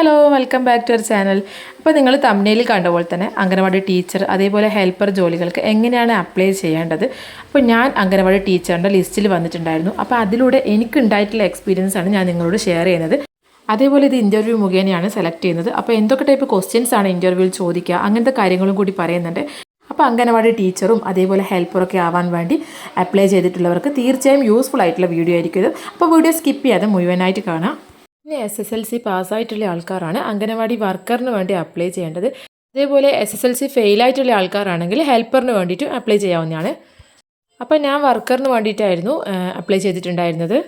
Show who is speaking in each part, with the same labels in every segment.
Speaker 1: Hello welcome back to our channel. അപ്പോൾ നിങ്ങൾ തമ്മിലിൽ കണ്ട പോലെ തന്നെ അംഗനവാടി ടീച്ചർ അതേപോലെ ഹെൽപ്പർ ജോലികൾക്ക് എങ്ങനെയാണ് അപ്ലൈ ചെയ്യേണ്ടത്? അപ്പോൾ ഞാൻ അംഗനവാടി ടീച്ചറിന്റെ ലിസ്റ്റിൽ വന്നിട്ടുണ്ടായിരുന്നു. അപ്പോൾ അതിലൂടെ എനിക്കുണ്ടായിട്ടുള്ള എക്സ്പീരിയൻസ് ആണ് ഞാൻ നിങ്ങളോട് ഷെയർ ചെയ്യുന്നത്. അതേപോലെ ഇത് ഇന്റർവ്യൂ മുഖേനയാണ് സെലക്ട് ചെയ്യുന്നത്. അപ്പോൾ എന്തൊക്കെ ടൈപ്പ് ക്വസ്റ്റ്യൻസ് ആണ് ഇന്റർവ്യൂവിൽ ചോദിക്കുക അങ്ങനത്തെ കാര്യങ്ങളും കൂടി പറയുന്നുണ്ട്. അപ്പോൾ അംഗനവാടി ടീച്ചറും അതേപോലെ ഹെൽപ്പറൊക്കെ ആവാൻ വേണ്ടി അപ്ലൈ ചെയ്തിട്ടുള്ളവർക്ക് തീർച്ചയായും യൂസ്ഫുൾ ആയിട്ടുള്ള വീഡിയോ ആയിരിക്കും അപ്പോൾ വീഡിയോ സ്കിപ്പ് ചെയ്യാതെ മുഴുവനായിട്ട് കാണാം. പിന്നെ എസ് എസ് എൽ സി പാസ്സായിട്ടുള്ള ആൾക്കാരാണ്. അംഗനവാടി വർക്കറിന് വേണ്ടി അപ്ലൈ ചെയ്യേണ്ടത്. അതേപോലെ എസ് എസ് എൽ സി ഫെയിലായിട്ടുള്ള ആൾക്കാരാണെങ്കിൽ ഹെൽപ്പറിന് വേണ്ടിയിട്ടും അപ്ലൈ ചെയ്യാവുന്നതാണ്. അപ്പോൾ ഞാൻ വർക്കറിന് വേണ്ടിയിട്ടായിരുന്നു അപ്ലൈ ചെയ്തിട്ടുണ്ടായിരുന്നത്.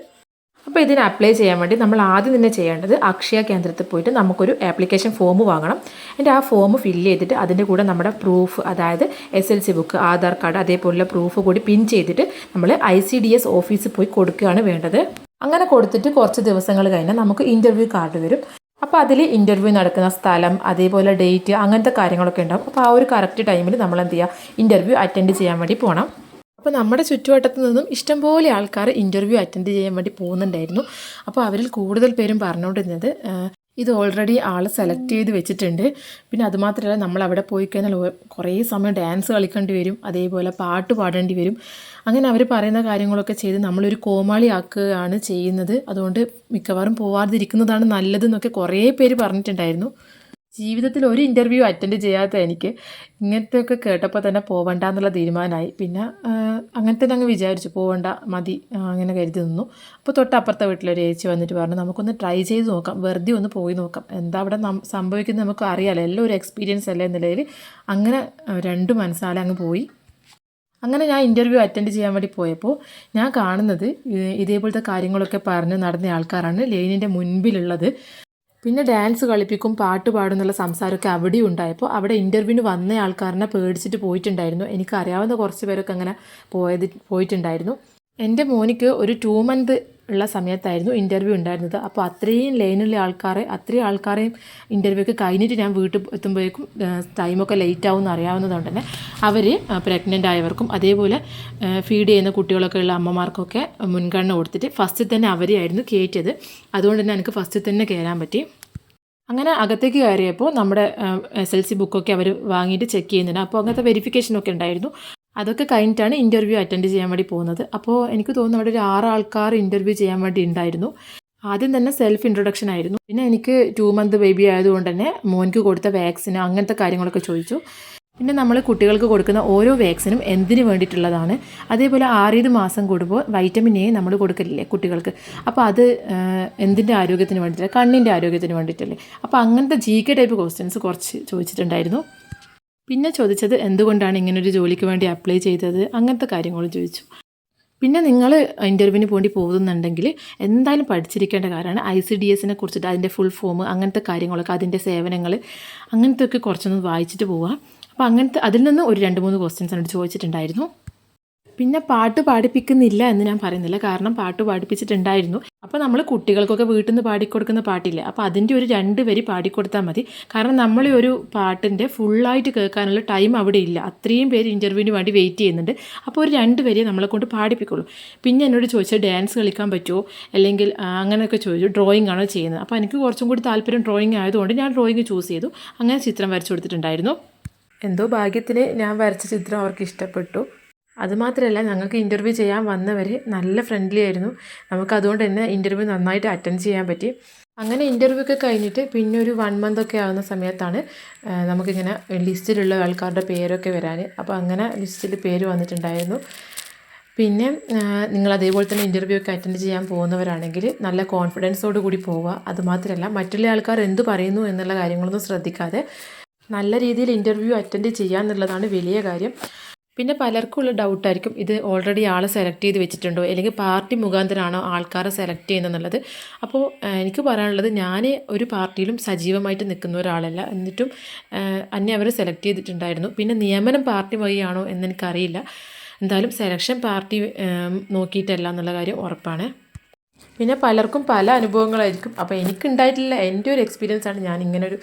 Speaker 1: അപ്പോൾ ഇതിന് അപ്ലൈ ചെയ്യാൻ വേണ്ടി നമ്മൾ ആദ്യം തന്നെ ചെയ്യേണ്ടത് അക്ഷയ കേന്ദ്രത്തിൽ പോയിട്ട് നമുക്കൊരു ആപ്ലിക്കേഷൻ ഫോം വാങ്ങണം. എന്റെ ആ ഫോം ഫില്ല് ചെയ്തിട്ട് അതിന്റെ കൂടെ നമ്മുടെ പ്രൂഫ് അതായത് S L C book Aadhaar card അതേപോലുള്ള പ്രൂഫ് കൂടി പിൻ ചെയ്തിട്ട് നമ്മൾ ഐ സി ഡി എസ് ഓഫീസിൽ പോയി കൊടുക്കുകയാണ് വേണ്ടത്. അങ്ങനെ കൊടുത്തിട്ട് കുറച്ച് ദിവസങ്ങൾ കഴിഞ്ഞാൽ നമുക്ക് ഇന്റർവ്യൂ കാർഡ് വരും. അപ്പോൾ അതിൽ ഇന്റർവ്യൂ നടക്കുന്ന സ്ഥലം അതേപോലെ ഡേറ്റ് അങ്ങനത്തെ കാര്യങ്ങളൊക്കെ ഉണ്ടാവും. അപ്പോൾ ആ ഒരു കറക്റ്റ് ടൈമിൽ നമ്മൾ എന്ത് ചെയ്യുക ഇന്റർവ്യൂ അറ്റൻഡ് ചെയ്യാൻ വേണ്ടി പോകണം അപ്പോൾ നമ്മുടെ ചുറ്റുവട്ടത്തു നിന്നും ഇഷ്ടംപോലെ ആൾക്കാർ ഇന്റർവ്യൂ അറ്റൻഡ് ചെയ്യാൻ വേണ്ടി പോകുന്നുണ്ടായിരുന്നു. അപ്പോൾ അവരിൽ കൂടുതൽ പേരും പറഞ്ഞുകൊണ്ടിരുന്നത് ഇത് ഓൾറെഡി ആൾ സെലക്ട് ചെയ്ത് വെച്ചിട്ടുണ്ട്. പിന്നെ അതുമാത്രമല്ല നമ്മൾ അവിടെ പോയി കഴിഞ്ഞാൽ കുറേ സമയം ഡാൻസ് കളിക്കേണ്ടി വരും അതേപോലെ പാട്ട് പാടേണ്ടി വരും. അങ്ങനെ അവർ പറയുന്ന കാര്യങ്ങളൊക്കെ ചെയ്ത് നമ്മളൊരു കോമാളിയാക്കുകയാണ് ചെയ്യുന്നത്. അതുകൊണ്ട് മിക്കവാറും പോവാതിരിക്കുന്നതാണ് നല്ലതെന്നൊക്കെ കുറേ പേര് പറഞ്ഞിട്ടുണ്ടായിരുന്നു. ജീവിതത്തിൽ ഒരു ഇന്റർവ്യൂ അറ്റൻഡ് ചെയ്യാത്ത എനിക്ക് ഇങ്ങനത്തെയൊക്കെ കേട്ടപ്പോൾ തന്നെ പോവണ്ട എന്നുള്ള തീരുമാനമായി. പിന്നെ അങ്ങനെ തന്നെ അങ്ങ് വിചാരിച്ചു പോവണ്ട മതി അങ്ങനെ കരുതി നിന്നു. അപ്പോൾ തൊട്ടപ്പുറത്തെ വീട്ടിലൊരു ഏച്ചി വന്നിട്ട് പറഞ്ഞു നമുക്കൊന്ന് ട്രൈ ചെയ്ത് നോക്കാം വെറുതെ ഒന്ന് പോയി നോക്കാം. എന്താ അവിടെ സംഭവിക്കുന്നത് നമുക്ക് അറിയാമല്ലോ എല്ലാം ഒരു എക്സ്പീരിയൻസ് അല്ലേ എന്നുള്ളതിൽ അങ്ങനെ രണ്ട് മനസ്സാലെ അങ്ങ് പോയി. അങ്ങനെ ഞാൻ ഇന്റർവ്യൂ അറ്റൻഡ് ചെയ്യാൻ വേണ്ടി പോയപ്പോൾ ഞാൻ കാണുന്നത് ഇതേപോലത്തെ കാര്യങ്ങളൊക്കെ പറഞ്ഞ് നടന്ന ആൾക്കാരാണ് ലൈനിന്റെ മുൻപിലുള്ളത്. പിന്നെ ഡാൻസ് കളിപ്പിക്കും പാട്ട് പാടും എന്നുള്ള സംസാരമൊക്കെ അവിടെ ഉണ്ടായപ്പോൾ അവിടെ ഇന്റർവ്യൂവിന് വന്ന ആൾക്കാരനെ പേടിച്ചിട്ട് പോയിട്ടുണ്ടായിരുന്നു. എനിക്കറിയാവുന്ന കുറച്ച് പേരൊക്കെ അങ്ങനെ പോയത് പോയിട്ടുണ്ടായിരുന്നു. എന്റെ മോനിക്ക് ഒരു ടു മന്ത് ഉള്ള സമയത്തായിരുന്നു ഇന്റർവ്യൂ ഉണ്ടായിരുന്നത്. അപ്പോൾ അത്രയും ലൈനുള്ള ആൾക്കാരെ അത്രയും ആൾക്കാരെയും ഇന്റർവ്യൂ ഒക്കെ കഴിഞ്ഞിട്ട് ഞാൻ വീട്ടിൽ എത്തുമ്പോഴേക്കും ടൈമൊക്കെ ലേറ്റ് ആവും എന്ന് അറിയാവുന്നതുകൊണ്ട് തന്നെ അവർ പ്രഗ്നന്റ് ആയവർക്കും അതേപോലെ ഫീഡ് ചെയ്യുന്ന കുട്ടികളൊക്കെ ഉള്ള അമ്മമാർക്കൊക്കെ മുൻഗണന കൊടുത്തിട്ട് ഫസ്റ്റിൽ തന്നെ അവരെയായിരുന്നു കയറ്റിയത്. അതുകൊണ്ട് തന്നെ എനിക്ക് ഫസ്റ്റിൽ തന്നെ കയറാൻ പറ്റി. അങ്ങനെ അകത്തേക്ക് കയറിയപ്പോൾ നമ്മുടെ എസ് എൽ സി ബുക്കൊക്കെ അവർ വാങ്ങിയിട്ട് ചെക്ക് ചെയ്യുന്നുണ്ട്. അപ്പോൾ അങ്ങനത്തെ വെരിഫിക്കേഷനൊക്കെ ഉണ്ടായിരുന്നു. അതൊക്കെ കഴിഞ്ഞിട്ടാണ് ഇന്റർവ്യൂ അറ്റൻഡ് ചെയ്യാൻ വേണ്ടി പോകുന്നത്. അപ്പോൾ എനിക്ക് തോന്നുന്നു അവിടെ ഒരു ആറ് ആൾക്കാർ ഇന്റർവ്യൂ ചെയ്യാൻ വേണ്ടി ഉണ്ടായിരുന്നു. ആദ്യം തന്നെ സെൽഫ് ഇൻട്രൊഡക്ഷൻ ആയിരുന്നു. പിന്നെ എനിക്ക് ടു മന്ത് ബേബി ആയതുകൊണ്ട് തന്നെ മോനിക്ക് കൊടുത്ത വാക്സിന് അങ്ങനത്തെ കാര്യങ്ങളൊക്കെ ചോദിച്ചു. പിന്നെ നമ്മൾ കുട്ടികൾക്ക് കൊടുക്കുന്ന ഓരോ വാക്സിനും എന്തിനു വേണ്ടിയിട്ടുള്ളതാണ്. അതേപോലെ ആറേത് മാസം കൂടുമ്പോൾ വൈറ്റമിൻ എ നമ്മൾ കൊടുക്കലില്ലേ കുട്ടികൾക്ക്. അപ്പോൾ അത് എന്തിന്റെ ആരോഗ്യത്തിന് വേണ്ടിയിട്ടില്ല? കണ്ണിന്റെ ആരോഗ്യത്തിന് വേണ്ടിയിട്ടല്ലേ? അപ്പോൾ അങ്ങനത്തെ ജി കെ ടൈപ്പ് ക്വസ്റ്റ്യൻസ് കുറച്ച് ചോദിച്ചിട്ടുണ്ടായിരുന്നു. പിന്നെ ചോദിച്ചത് എന്തുകൊണ്ടാണ് ഇങ്ങനൊരു ജോലിക്ക് വേണ്ടി അപ്ലൈ ചെയ്തത്? അങ്ങനത്തെ കാര്യങ്ങൾ ചോദിച്ചു. പിന്നെ നിങ്ങൾ ഇന്റർവ്യൂവിന് വേണ്ടി പോകുന്നുണ്ടെങ്കിൽ എന്തായാലും പഠിച്ചിരിക്കേണ്ട കാര്യമാണ്. ഐ സി ഡി എസിനെ കുറിച്ചിട്ട് അതിന്റെ ഫുൾ ഫോം അങ്ങനത്തെ കാര്യങ്ങളൊക്കെ അതിന്റെ സേവനങ്ങൾ അങ്ങനത്തെ ഒക്കെ കുറച്ചൊന്ന് വായിച്ചിട്ട് പോവുക അപ്പോൾ അങ്ങനത്തെ അതിൽ നിന്ന് ഒരു രണ്ട് മൂന്ന് ക്വസ്റ്റ്യൻസ് ആണ് ചോദിച്ചിട്ടുണ്ടായിരുന്നു. പിന്നെ പാട്ട് പാടിപ്പിക്കുന്നില്ല എന്ന് ഞാൻ പറയുന്നില്ല. കാരണം പാട്ട് പാടിപ്പിച്ചിട്ടുണ്ടായിരുന്നു. അപ്പോൾ നമ്മൾ കുട്ടികൾക്കൊക്കെ വീട്ടിൽ നിന്ന് പാടിക്കൊടുക്കുന്ന പാട്ടില്ല? അപ്പോൾ അതിന്റെ ഒരു രണ്ട് വരി പാടിക്കൊടുത്താൽ മതി. കാരണം നമ്മൾ ഒരു പാട്ടിന്റെ ഫുള്ളായിട്ട് കേൾക്കാനുള്ള ടൈം അവിടെ ഇല്ല. അത്രയും പേര് ഇന്റർവ്യൂവിന് വേണ്ടി വെയിറ്റ് ചെയ്യുന്നുണ്ട്. അപ്പോൾ ഒരു രണ്ട് വരി നമ്മളെ കൊണ്ട് പാടിപ്പിക്കുള്ളൂ. പിന്നെ എന്നോട് ചോദിച്ചാൽ ഡാൻസ് കളിക്കാൻ പറ്റുമോ അല്ലെങ്കിൽ അങ്ങനെയൊക്കെ ചോദിച്ചു. ഡ്രോയിങ് ആണോ ചെയ്യുന്നത്? അപ്പോൾ എനിക്ക് കുറച്ചും കൂടി താല്പര്യം ഡ്രോയിങ് ആയതുകൊണ്ട് ഞാൻ ഡ്രോയിങ് ചൂസ് ചെയ്തു. അങ്ങനെ ചിത്രം വരച്ചു കൊടുത്തിട്ടുണ്ടായിരുന്നു. എന്തോ ഭാഗ്യത്തിന് ഞാൻ വരച്ച ചിത്രം അവർക്ക് ഇഷ്ടപ്പെട്ടു. അതുമാത്രമല്ല ഞങ്ങൾക്ക് ഇന്റർവ്യൂ ചെയ്യാൻ വന്നവർ നല്ല ഫ്രണ്ട്ലി ആയിരുന്നു. നമുക്ക് അതുകൊണ്ട് തന്നെ ഇന്റർവ്യൂ നന്നായിട്ട് അറ്റൻഡ് ചെയ്യാൻ പറ്റി. അങ്ങനെ ഇന്റർവ്യൂ ഒക്കെ കഴിഞ്ഞിട്ട് പിന്നെ ഒരു വൺ മന്ത് ഒക്കെ ആകുന്ന സമയത്താണ് നമുക്കിങ്ങനെ ലിസ്റ്റിലുള്ള ആൾക്കാരുടെ പേരൊക്കെ വരാൻ അപ്പോൾ അങ്ങനെ ലിസ്റ്റിൽ പേര് വന്നിട്ടുണ്ടായിരുന്നു. പിന്നെ നിങ്ങൾ അതേപോലെ തന്നെ ഇന്റർവ്യൂ ഒക്കെ അറ്റൻഡ് ചെയ്യാൻ പോകുന്നവരാണെങ്കിൽ നല്ല കോൺഫിഡൻസോട് കൂടി പോവുക. അതുമാത്രമല്ല മറ്റുള്ള ആൾക്കാർ എന്ത് പറയുന്നു എന്നുള്ള കാര്യങ്ങളൊന്നും ശ്രദ്ധിക്കാതെ നല്ല രീതിയിൽ ഇന്റർവ്യൂ അറ്റൻഡ് ചെയ്യുക എന്നുള്ളതാണ് വലിയ കാര്യം. പിന്നെ പലർക്കും ഉള്ള ഡൗട്ടായിരിക്കും ഇത് ഓൾറെഡി ആളെ സെലക്ട് ചെയ്ത് വെച്ചിട്ടുണ്ടോ? അല്ലെങ്കിൽ പാർട്ടി മുഖാന്തരമാണോ ആൾക്കാരെ സെലക്ട് ചെയ്യുന്നതെന്നുള്ളത്. അപ്പോൾ എനിക്ക് പറയാനുള്ളത് ഞാൻ ഒരു പാർട്ടിയിലും സജീവമായിട്ട് നിൽക്കുന്ന ഒരാളല്ല. എന്നിട്ടും എന്നെ അവർ സെലക്ട് ചെയ്തിട്ടുണ്ടായിരുന്നു. പിന്നെ നിയമനം പാർട്ടി വഴിയാണോ എന്നെനിക്കറിയില്ല എന്തായാലും സെലക്ഷൻ പാർട്ടി നോക്കിയിട്ടല്ല എന്നുള്ള കാര്യം ഉറപ്പാണ്. പിന്നെ പലർക്കും പല അനുഭവങ്ങളായിരിക്കും. അപ്പോൾ എനിക്കുണ്ടായിട്ടില്ല. എന്റെ ഒരു എക്സ്പീരിയൻസ് ആണ് ഞാൻ ഇങ്ങനെ ഒരു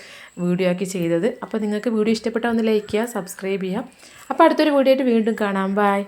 Speaker 1: വീഡിയോ ആക്കി ചെയ്തത്. അപ്പോൾ നിങ്ങൾക്ക് വീഡിയോ ഇഷ്ടപ്പെട്ടാൽ ഒന്ന് ലൈക്ക് ചെയ്യുക സബ്സ്ക്രൈബ് ചെയ്യുക. അപ്പോൾ അടുത്തൊരു വീഡിയോ ആയിട്ട് വീണ്ടും കാണാം. ബൈ